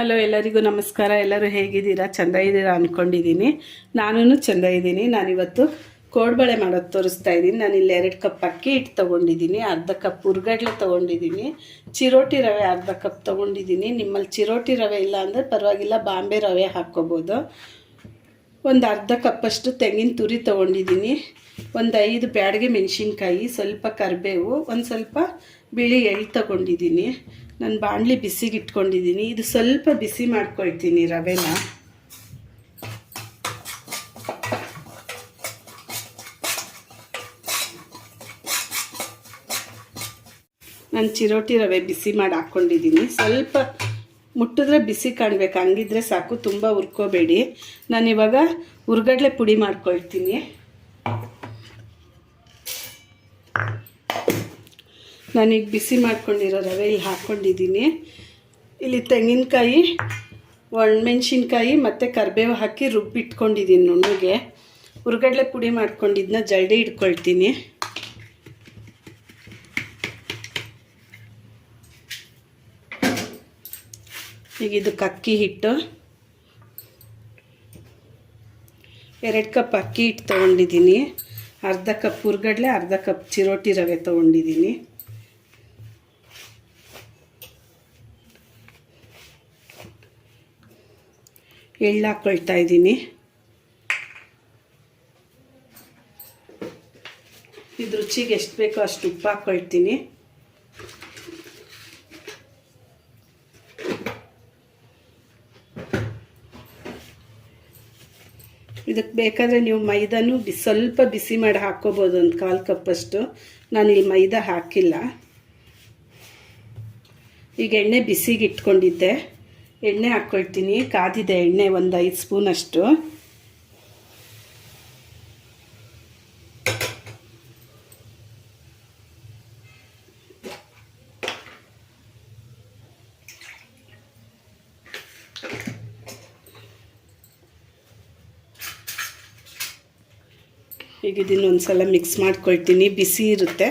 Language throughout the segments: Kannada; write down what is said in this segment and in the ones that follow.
ಹಲೋ ಎಲ್ಲರಿಗೂ ನಮಸ್ಕಾರ. ಎಲ್ಲರೂ ಹೇಗಿದ್ದೀರಾ? ಚೆಂದ ಇದ್ದೀರಾ ಅಂದ್ಕೊಂಡಿದ್ದೀನಿ ನಾನು ಚೆಂದ ಇದ್ದೀನಿ. ನಾನಿವತ್ತು ಕೋಡ್ಬಳೆ ಮಾಡೋದು ತೋರಿಸ್ತಾ ಇದ್ದೀನಿ. ನಾನು ಇಲ್ಲಿ ಎರಡು ಕಪ್ ಅಕ್ಕಿ ಹಿಟ್ಟು ತೊಗೊಂಡಿದ್ದೀನಿ. ಅರ್ಧ ಕಪ್ ಹುರ್ಗಡ್ಲೆ ತೊಗೊಂಡಿದ್ದೀನಿ. ಚಿರೋಟಿ ರವೆ ಅರ್ಧ ಕಪ್ ತೊಗೊಂಡಿದ್ದೀನಿ. ನಿಮ್ಮಲ್ಲಿ ಚಿರೋಟಿ ರವೆ ಇಲ್ಲ ಅಂದರೆ ಪರವಾಗಿಲ್ಲ. ಬಾಂಬೆ ರವೆ ಹಾಕ್ಕೋಬೋದು. ಒಂದು ಅರ್ಧ ಕಪ್ಪಷ್ಟು ತೆಂಗಿನ ತುರಿ ತೊಗೊಂಡಿದ್ದೀನಿ ಒಂದು ಐದು ಬ್ಯಾಡಿಗೆ ಮೆಣಸಿನ್ಕಾಯಿ, ಸ್ವಲ್ಪ ಕರಿಬೇವು, ಒಂದು ಸ್ವಲ್ಪ ಬಿಳಿ ಎಳ್ಳು ತೊಗೊಂಡಿದ್ದೀನಿ ನಾನು ಬಾಣಲಿ ಬಿಸಿಗೆ ಇಟ್ಕೊಂಡಿದ್ದೀನಿ ಇದು ಸ್ವಲ್ಪ ಬಿಸಿ ಮಾಡ್ಕೊಳ್ತೀನಿ ರವೆನ. ನಾನು ಚಿರೋಟಿ ರವೆ ಬಿಸಿ ಮಾಡಿ ಹಾಕ್ಕೊಂಡಿದ್ದೀನಿ ಸ್ವಲ್ಪ ಮುಟ್ಟಿದ್ರೆ ಬಿಸಿ ಕಾಣಬೇಕು. ಹಂಗಿದ್ರೆ ಸಾಕು, ತುಂಬ ಹುರ್ಕೋಬೇಡಿ. ನಾನಿವಾಗ ಹುರ್ಗಡ್ಲೆ ಪುಡಿ ಮಾಡ್ಕೊಳ್ತೀನಿ. ನಾನೀಗ ಬಿಸಿ ಮಾಡ್ಕೊಂಡಿರೋ ರವೆ ಇಲ್ಲಿ ಹಾಕ್ಕೊಂಡಿದ್ದೀನಿ. ಇಲ್ಲಿ ತೆಂಗಿನಕಾಯಿ, ಒಣಮೆಣ್ಸಿನ್ಕಾಯಿ ಮತ್ತು ಕರಿಬೇವು ಹಾಕಿ ರುಬ್ಬಿಟ್ಕೊಂಡಿದ್ದೀನಿ ನುಣ್ಣಗೆ. ಹುರ್ಗಡ್ಲೆ ಪುಡಿ ಮಾಡ್ಕೊಂಡಿದ್ದನ್ನ ಜಲ್ಡಿ ಇಟ್ಕೊಳ್ತೀನಿ. ಈಗ ಇದಕ್ಕೆ ಅಕ್ಕಿ ಹಿಟ್ಟು. ಎರಡು ಕಪ್ ಅಕ್ಕಿ ಹಿಟ್ಟು ತೊಗೊಂಡಿದ್ದೀನಿ. ಅರ್ಧ ಕಪ್ ಹುರ್ಗಡ್ಲೆ, ಅರ್ಧ ಕಪ್ ಚಿರೋಟಿ ರವೆ ತೊಗೊಂಡಿದ್ದೀನಿ. ಎಳ್ಳು ಹಾಕ್ಕೊಳ್ತಾ ಇದ್ದೀನಿ. ಇದು ರುಚಿಗೆ ಎಷ್ಟು ಬೇಕೋ ಅಷ್ಟು ಉಪ್ಪು ಹಾಕ್ಕೊಳ್ತೀನಿ ಇದಕ್ಕೆ ಬೇಕಾದರೆ ನೀವು ಮೈದಾನು ಬಿ ಸ್ವಲ್ಪ ಬಿಸಿ ಮಾಡಿ ಹಾಕ್ಕೋಬೋದು ಒಂದು ಕಾಲು ಕಪ್ಪಷ್ಟು ನಾನು ಇಲ್ಲಿ ಮೈದಾ ಹಾಕಿಲ್ಲ. ಈಗ ಎಣ್ಣೆ ಬಿಸಿಗೆ ಇಟ್ಕೊಂಡಿದ್ದೆ. ಎಣ್ಣೆ ಹಾಕ್ಕೊಳ್ತೀನಿ ಕಾದಿದೆ ಎಣ್ಣೆ ಒಂದು ಐದು ಸ್ಪೂನಷ್ಟು ಈಗ ಇದನ್ನು ಒಂದು ಸಲ ಮಿಕ್ಸ್ ಮಾಡ್ಕೊಳ್ತೀನಿ. ಬಿಸಿ ಇರುತ್ತೆ.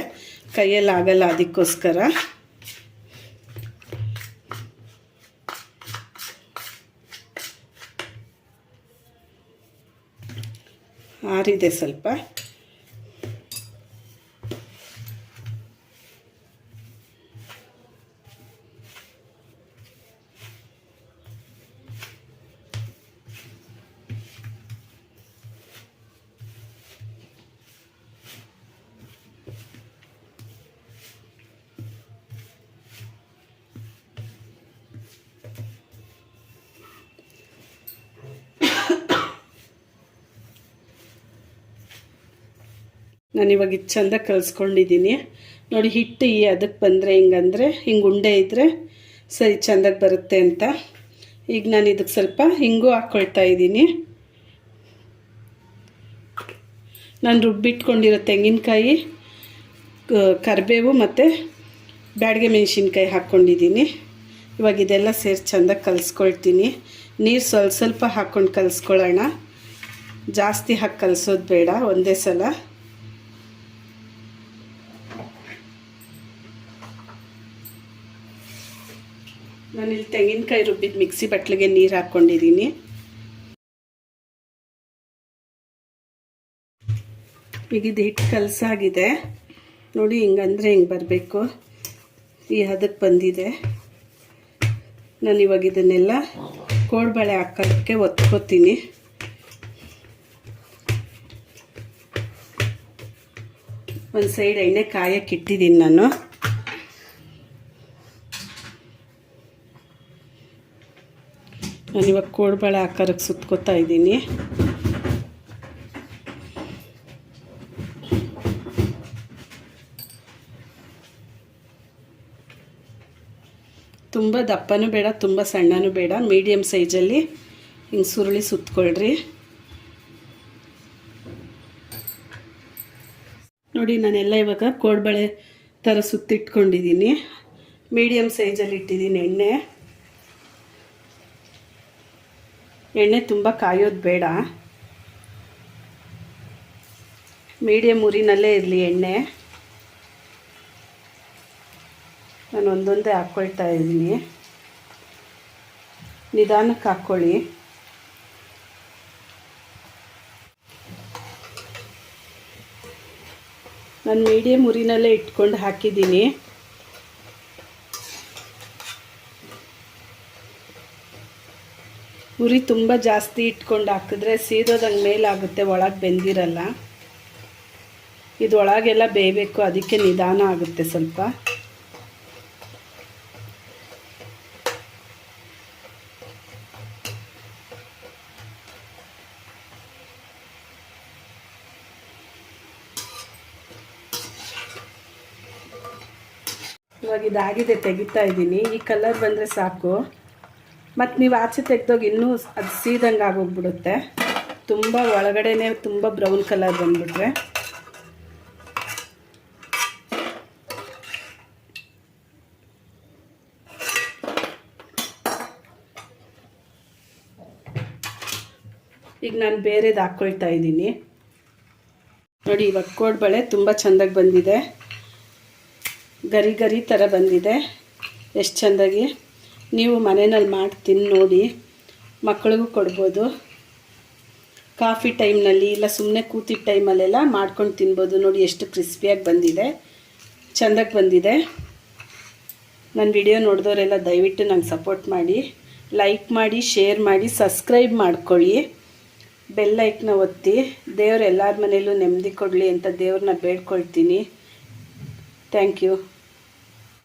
ಕೈಯಲ್ಲಿ ಆಗಲ್ಲ ಅದಕ್ಕೋಸ್ಕರ. ಆರಿದೆ ಸ್ವಲ್ಪ. ನಾನು ಇವಾಗ ಇದು ಚೆಂದ ಕಲಿಸ್ಕೊಂಡಿದ್ದೀನಿ ನೋಡಿ ಹಿಟ್ಟು ಈ ಅದಕ್ಕೆ ಬಂದರೆ ಹಿಂಗಂದರೆ, ಹಿಂಗೆ ಉಂಡೆ ಇದ್ದರೆ ಸರಿ ಚೆಂದಾಗಿ ಬರುತ್ತೆ ಅಂತ. ಈಗ ನಾನು ಇದಕ್ಕೆ ಸ್ವಲ್ಪ ಹಿಂಗೂ ಹಾಕ್ಕೊಳ್ತಾ ಇದ್ದೀನಿ ನಾನು ರುಬ್ಬಿಟ್ಕೊಂಡಿರೋ ತೆಂಗಿನಕಾಯಿ ಕರಿಬೇವು ಮತ್ತು ಬ್ಯಾಡಿಗೆ ಮೆಣಸಿನ್ಕಾಯಿ ಹಾಕ್ಕೊಂಡಿದ್ದೀನಿ ಇವಾಗ ಇದೆಲ್ಲ ಸೇರಿ ಚೆಂದಾಗಿ ಕಲಿಸ್ಕೊಳ್ತೀನಿ. ನೀರು ಸ್ವಲ್ಪ ಸ್ವಲ್ಪ ಹಾಕ್ಕೊಂಡು ಕಲಿಸ್ಕೊಳ್ಳೋಣ ಜಾಸ್ತಿ ಹಾಕಿ ಕಲಿಸೋದು ಬೇಡ, ಒಂದೇ ಸಲ. ನಾನಿಲ್ಲಿ ತೆಂಗಿನಕಾಯಿ ರುಬ್ಬಿದ ಮಿಕ್ಸಿ ಬಟ್ಲಿಗೆ ನೀರು ಹಾಕ್ಕೊಂಡಿದ್ದೀನಿ ಈಗ ಇದು ಹಿಟ್ಟು ಕಲಸಾಗಿದೆ. ನೋಡಿ, ಹಿಂಗಂದ್ರೆ ಹಿಂಗೆ ಬರಬೇಕು. ಈ ಹದಕ್ಕೆ ಬಂದಿದೆ. ನಾನು ಇವಾಗ ಇದನ್ನೆಲ್ಲ ಕೋಡ್ಬಳೆ ಹಾಕೋಕ್ಕೆ ಒತ್ಕೋತೀನಿ. ಒಂದು ಸೈಡ್ ಎಣ್ಣೆ ಕಾಯಕ್ಕೆ ಇಟ್ಟಿದ್ದೀನಿ ನಾನು. ನಾನಿವಾಗ ಕೋಡ್ಬಳೆ ಆಕಾರಕ್ಕೆ ಸುತ್ಕೋತಾ ಇದ್ದೀನಿ. ತುಂಬ ದಪ್ಪನೂ ಬೇಡ, ತುಂಬ ಸಣ್ಣನೂ ಬೇಡ. ಮೀಡಿಯಮ್ ಸೈಜಲ್ಲಿ ಹಿಂಗೆ ಸುರುಳಿ ಸುತ್ಕೊಳ್ರಿ. ನೋಡಿ, ನಾನೆಲ್ಲ ಇವಾಗ ಕೋಡ್ಬಳೆ ಥರ ಸುತ್ತಿಟ್ಕೊಂಡಿದ್ದೀನಿ. ಮೀಡಿಯಮ್ ಸೈಜಲ್ಲಿ ಇಟ್ಟಿದ್ದೀನಿ ಎಣ್ಣೆ. ಎಣ್ಣೆ ತುಂಬ ಕಾಯೋದು ಬೇಡ. ಮೀಡಿಯಮ್ ಉರಿನಲ್ಲೇ ಇರಲಿ ಎಣ್ಣೆ. ನಾನು ಒಂದೊಂದೇ ಹಾಕ್ಕೊಳ್ತಾ ಇದ್ದೀನಿ. ನಿಧಾನಕ್ಕೆ ಹಾಕ್ಕೊಳ್ಳಿ ನಾನು ಮೀಡಿಯಮ್ ಉರಿನಲ್ಲೇ ಇಟ್ಕೊಂಡು ಹಾಕಿದ್ದೀನಿ. ಉರಿ ತುಂಬ ಜಾಸ್ತಿ ಇಟ್ಕೊಂಡು ಹಾಕಿದ್ರೆ ಸೀದೋದಂಗೆ ಮೇಲಾಗುತ್ತೆ, ಒಳಗೆ ಬೆಂದಿರಲ್ಲ. ಇದು ಒಳಗೆಲ್ಲ ಬೇಯಬೇಕು, ಅದಕ್ಕೆ ನಿಧಾನ ಆಗುತ್ತೆ ಸ್ವಲ್ಪ. ಇವಾಗ ಇದಾಗಿದೆ, ತೆಗಿತಾ ಇದ್ದೀನಿ. ಈ ಕಲರ್ ಬಂದರೆ ಸಾಕು. ಮತ್ತು ನೀವು ಆಚೆ ತೆಗ್ದೋಗಿ ಇನ್ನೂ ಅದು ಸೀದಂಗೆ ಆಗೋಗ್ಬಿಡುತ್ತೆ. ತುಂಬ ಒಳಗಡೆನೆ ತುಂಬ ಬ್ರೌನ್ ಕಲರ್ ಬಂದುಬಿಟ್ರೆ. ಈಗ ನಾನು ಬೇರೆದು ಹಾಕ್ಕೊಳ್ತಾ ಇದ್ದೀನಿ. ನೋಡಿ, ಇವಾಗ ಕೋಡ್ಬಳೆ ತುಂಬ ಚೆಂದಾಗಿ ಬಂದಿದೆ. ಗರಿ ಗರಿ ಥರ ಬಂದಿದೆ. ಎಷ್ಟು ಚೆಂದಾಗಿ? ನೀವು ಮನೆಯಲ್ಲಿ ಮಾಡಿ ತಿಂದು ನೋಡಿ ಮಕ್ಕಳಿಗೂ ಕೊಡ್ಬೋದು. ಕಾಫಿ ಟೈಮ್ನಲ್ಲಿ ಇಲ್ಲ ಸುಮ್ಮನೆ ಕೂತಿದ್ದ ಟೈಮಲ್ಲೆಲ್ಲ ಮಾಡ್ಕೊಂಡು ತಿನ್ಬೋದು. ನೋಡಿ ಎಷ್ಟು ಕ್ರಿಸ್ಪಿಯಾಗಿ ಬಂದಿದೆ. ಚೆಂದಾಗಿ ಬಂದಿದೆ. ನನ್ನ ವಿಡಿಯೋ ನೋಡಿದವರೆಲ್ಲ ದಯವಿಟ್ಟು ನಂಗೆ ಸಪೋರ್ಟ್ ಮಾಡಿ. ಲೈಕ್ ಮಾಡಿ, ಶೇರ್ ಮಾಡಿ, ಸಬ್ಸ್ಕ್ರೈಬ್ ಮಾಡ್ಕೊಳ್ಳಿ. ಬೆಲ್ ಲೈಕ್ನ ಒತ್ತಿ. ದೇವ್ರು ಎಲ್ಲರ ಮನೇಲೂ ನೆಮ್ಮದಿ ಕೊಡಲಿ ಅಂತ ದೇವ್ರನ್ನ ಬೇಡ್ಕೊಳ್ತೀನಿ. Thank you.